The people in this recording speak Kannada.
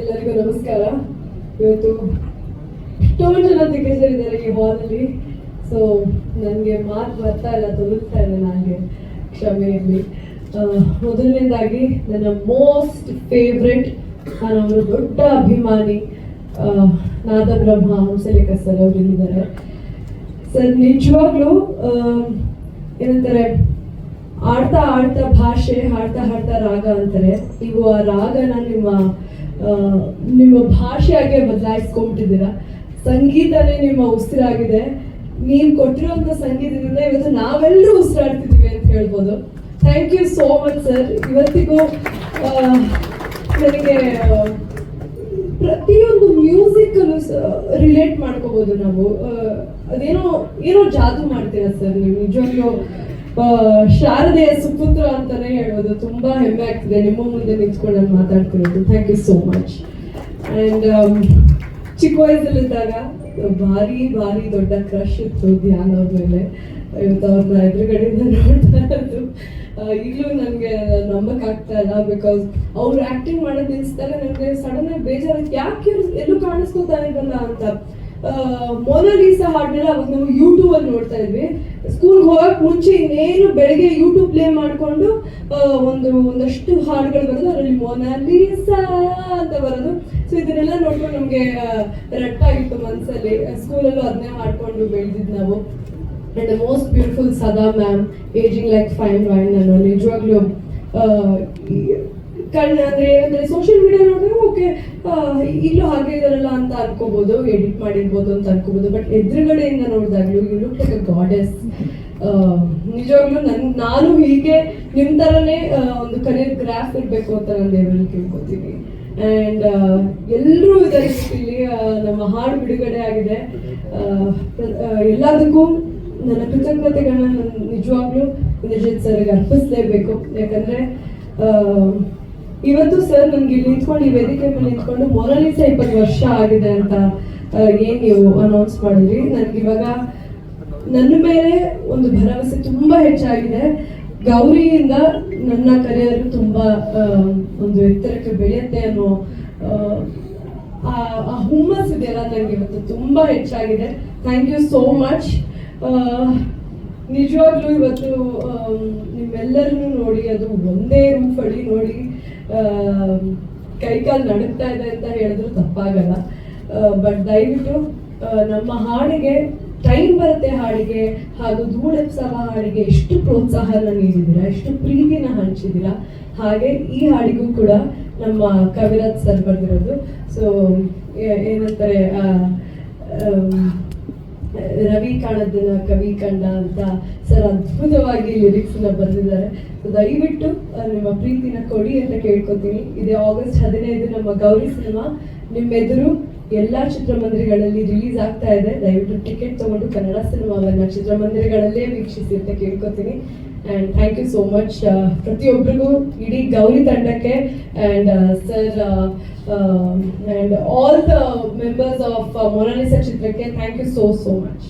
ಎಲ್ಲರಿಗೂ ನಮಸ್ಕಾರ. ಇವತ್ತು ಎಷ್ಟೊಂದು ಜನ ದಿಗ್ಗಜರಿದ್ದಾರೆ ಈ ಹಾಲಲ್ಲಿ ಸೊ ನನಗೆ ಮಾತು ಬರ್ತಾ ಇಲ್ಲ ತೊಲಗ್ತಾ ಇಲ್ಲ ನನಗೆ ಕ್ಷಮೆಯಲ್ಲಿ. ಮೊದಲನೇದಾಗಿ, ನನ್ನ ಮೋಸ್ಟ್ ಫೇವ್ರೆಟ್ ನಾನು ಅವರ ದೊಡ್ಡ ಅಭಿಮಾನಿ ನಾದಬ್ರಹ್ಮ ಹಂಸಲೇಖ ಸರ್ ಅವರು ಇಲ್ಲಿದ್ದಾರೆ. ಸರ್, ನಿಜವಾಗ್ಲೂ ಏನಂತಾರೆ, ಆಡ್ತಾ ಆಡ್ತಾ ಭಾಷೆ, ಹಾಡ್ತಾ ಹಾಡ್ತಾ ರಾಗ ಅಂತಾರೆ. ನೀವು ಆ ರಾಗನ ನಿಮ್ಮ ನಿಮ್ಮ ಭಾಷೆಯಾಗೆ ಬದಲಾಯಿಸ್ಕೊಂಡ್ಬಿಟ್ಟಿದ್ದೀರಾ ಸಂಗೀತನೇ ನಿಮ್ಮ ಉಸಿರಾಗಿದೆ. ನೀವು ಕೊಟ್ಟಿರುವಂತ ಸಂಗೀತದಿಂದ ಇವತ್ತು ನಾವೆಲ್ಲರೂ ಉಸಿರಾಡ್ತಿದ್ದೀವಿ ಅಂತ ಹೇಳ್ಬೋದು. Thank you so much sir ಇವತ್ತಿಗೂ ನನಗೆ, ಪ್ರತಿಯೊಂದು ಮ್ಯೂಸಿಕ್ ರಿಲೇಟ್ ಮಾಡ್ಕೋಬಹುದು ನಾವು. ಅದೇನೋ, ಏನೋ ಜಾದು ಮಾಡ್ತೀರಾ ಸರ್ ನೀವು ನಿಜವಾಗ್ಲೂ ಶಾರದೆಯ ಸುಪುತ್ರ ಅಂತಾನೆ ಹೇಳ್ಬೋದು. ತುಂಬಾ ಹೆಮ್ಮೆ ಆಗ್ತಿದೆ. ನಿಮ್ಮ ಮುಂದೆ ನಿಂತ್ಕೊಂಡು ನಾನು ಮಾತಾಡ್ತಿರೋದು. Thank you so much and ಚಿಕ್ಕ ವಯಸ್ಸಲ್ಲಿದ್ದಾಗ ಭಾರಿ ಭಾರಿ ದೊಡ್ಡ ಕ್ರಶ್ ಇತ್ತು ಧ್ಯಾನ ಮೇಲೆ. ಇವತ್ತು ಅವ್ರನ್ನ ಎದುರುಗಡೆಯಿಂದ ನೋಡ್ತಾ ಇರೋದು. ಈಗಲೂ ನನಗೆ ನಂಬಕ್ಕಾಗ್ತಾ ಇಲ್ಲ ಬಿಕಾಸ್ ಅವ್ರು ಆಕ್ಟಿಂಗ್ ಮಾಡೋದು ನಿಲ್ಸಿದಾಗ ನನಗೆ ಸಡನ್ ಆಗಿ ಬೇಜಾರು ಯಾಕೆ ಎಲ್ಲೂ ಕಾಣಿಸ್ಕೊತಾ ಇರಲ್ಲ ಅಂತ. ಮೊನಲೀಸಾ ಹಾಡನ್ನ ಅವಾಗ ನಾವು ಯೂಟ್ಯೂಬ್ ಅಲ್ಲಿ ನೋಡ್ತಾ ಇದ್ವಿ. ಸ್ಕೂಲ್ಗೆ ಹೋಗಕ್ ಮುಂಚೆ ಇನ್ನೇನು ಬೆಳಗ್ಗೆ ಯೂಟ್ಯೂಬ್ ಪ್ಲೇ ಮಾಡಿಕೊಂಡು ಒಂದು, ಒಂದಷ್ಟು ಹಾಡುಗಳು ಬರೋದು ಅದರಲ್ಲಿ ಮೊನಾಲಿಸಾ ಅಂತ ಬರೋದು. ಸೊ ಇದನ್ನೆಲ್ಲ ನೋಡ್ಕೊಂಡು ನಮಗೆ ರಟ್ಟಾಗಿತ್ತು ಮನಸ್ಸಲ್ಲಿ ಸ್ಕೂಲಲ್ಲೂ ಅದನ್ನೇ ಹಾಡ್ಕೊಂಡು ಬೆಳೆದಿದ್ದು ನಾವು. And most beautiful Sadha ma'am ageing like fine wine ನಾನು ನಿಜವಾಗ್ಲೂ ಕಣ್ಣ ಅಂದ್ರೆ ಏನಂದ್ರೆ ಸೋಷಿಯಲ್ ಮೀಡಿಯಾ ನೋಡಿದ್ರೆ ಓಕೆ ಇಲ್ಲೂ ಹಾಗೆ ಇದಾರಲ್ಲ ಅಂತ ಅನ್ಕೋಬಹುದು ಎಡಿಟ್ ಮಾಡಿರ್ಬೋದು ಅಂತ ಅನ್ಕೋಬಹುದು ಬಟ್ ಎದುರುಗಡೆಯಿಂದ ನೋಡಿದಾಗ್ಲೂ you look like a goddess ನಿಜವಾಗ್ಲೂ ನನ್, ನಾನು ಹೀಗೆ ನಿಮ್ ತರನೇ ಒಂದು ಕರಿಯರ್ ಗ್ರಾಫ್ ಇರಬೇಕು ಅಂತ ನಾನು ದೇವರಲ್ಲಿ ಕೇಳ್ಕೊತೀನಿ. ಅಂಡ್ ಎಲ್ಲರೂ ಇದ್ದಾರೆ ಇಲ್ಲಿ ನಮ್ಮ ಹಾಡು ಬಿಡುಗಡೆ ಆಗಿದೆ. ಎಲ್ಲದಕ್ಕೂ ನನ್ನ ಕೃತಜ್ಞತೆಗಳನ್ನ ನಾನು ನಿಜವಾಗ್ಲೂ ಇಂದ್ರಜಿತ್ ಸರ್ಗೆ ಅರ್ಪಿಸ್ಲೇಬೇಕು. ಯಾಕಂದ್ರೆ ಇವತ್ತು ಸರ್ ನನ್ಗೆ ಇಲ್ಲಿ ನಿಂತ್ಕೊಂಡು ಈ ವೇದಿಕೆ ಮೇಲೆ ನಿಂತ್ಕೊಂಡು ಮೊನಾಲಿಸ ಇಪ್ಪತ್ತು ವರ್ಷ ಆಗಿದೆ ಅಂತ ಏನ್ ನೀವು ಅನೌನ್ಸ್ ಮಾಡಿದ್ರಿ? ನನ್ಗೆ ಇವಾಗ ನನ್ನ ಮೇಲೆ ಒಂದು ಭರವಸೆ ತುಂಬಾ ಹೆಚ್ಚಾಗಿದೆ. ಗೌರಿಯಿಂದ ನನ್ನ ಕರಿಯರ್ ತುಂಬಾ ಒಂದು ಎತ್ತರಕ್ಕೆ ಬೆಳೆಯುತ್ತೆ ಅನ್ನೋ, ಆ ಹುಮ್ಮಸ್ ಇದೆಯಲ್ಲ ನನಗೆ ಇವತ್ತು ತುಂಬಾ ಹೆಚ್ಚಾಗಿದೆ. ಥ್ಯಾಂಕ್ ಯು ಸೋ ಮಚ್ ನಿಜವಾಗ್ಲೂ ಇವತ್ತು ನಿಮ್ಮೆಲ್ಲರನ್ನೂ ನೋಡಿ, ಅದು ಒಂದೇ ರೂಫ್ ಅಡಿ ನೋಡಿ ಕೈಕಾಲು ನಡುಗ್ತಾ ಇದೆ ಅಂತ ಹೇಳಿದ್ರು ತಪ್ಪಾಗಲ್ಲ. ಬಟ್ ದಯವಿಟ್ಟು ನಮ್ಮ ಹಾಡಿಗೆ, ಟೈಮ್ ಬರುತ್ತೆ ಹಾಡಿಗೆ, ಹಾಗೂ ಧೂಳೆಪ್ಸವ ಹಾಡಿಗೆ ಎಷ್ಟು ಪ್ರೋತ್ಸಾಹನ ನೀಡಿದ್ದೀರಾ, ಎಷ್ಟು ಪ್ರೀತಿನ ಹಂಚಿದ್ದೀರಾ, ಹಾಗೆ ಈ ಹಾಡಿಗೂ ಕೂಡ ನಮ್ಮ ಕವಿರಾಜ್ ಸರ್ ಬರ್ದಿರೋದು ಸೊ ಏನಂತಾರೆ ರವಿ ಕಾಣದ್ದಿನ ಕವಿ ಕಂಡ ಅಂತ ಸರ್ ಅದ್ಭುತವಾಗಿ ಲಿರಿಕ್ಸ್ನ ಬರೆದಿದ್ದಾರೆ. ದಯವಿಟ್ಟು ನಿಮ್ಮ ಪ್ರೀತಿನ ಕೊಡಿ ಅಂತ ಕೇಳ್ಕೊತೀನಿ. ಇದೇ ಆಗಸ್ಟ್ ಹದಿನೈದು, ನಮ್ಮ ಗೌರಿ ಸಿನಿಮಾ ನಿಮ್ಮೆದುರು ಎಲ್ಲಾ ಚಿತ್ರಮಂದಿರಗಳಲ್ಲಿ ರಿಲೀಸ್ ಆಗ್ತಾ ಇದೆ. ದಯವಿಟ್ಟು ಟಿಕೆಟ್ ತಗೊಂಡು ಕನ್ನಡ ಸಿನಿಮಾವನ್ನ ಚಿತ್ರಮಂದಿರಗಳಲ್ಲೇ ವೀಕ್ಷಿಸಿ ಅಂತ ಕೇಳ್ಕೊತೀನಿ and thank you so much ಪ್ರತಿಯೊಬ್ಬರಿಗೂ ಇಡೀ ಗೌರಿ ತಂಡಕ್ಕೆ and sir and all the members of Monalisa ಚಿತ್ರಕ್ಕೆ thank you so so much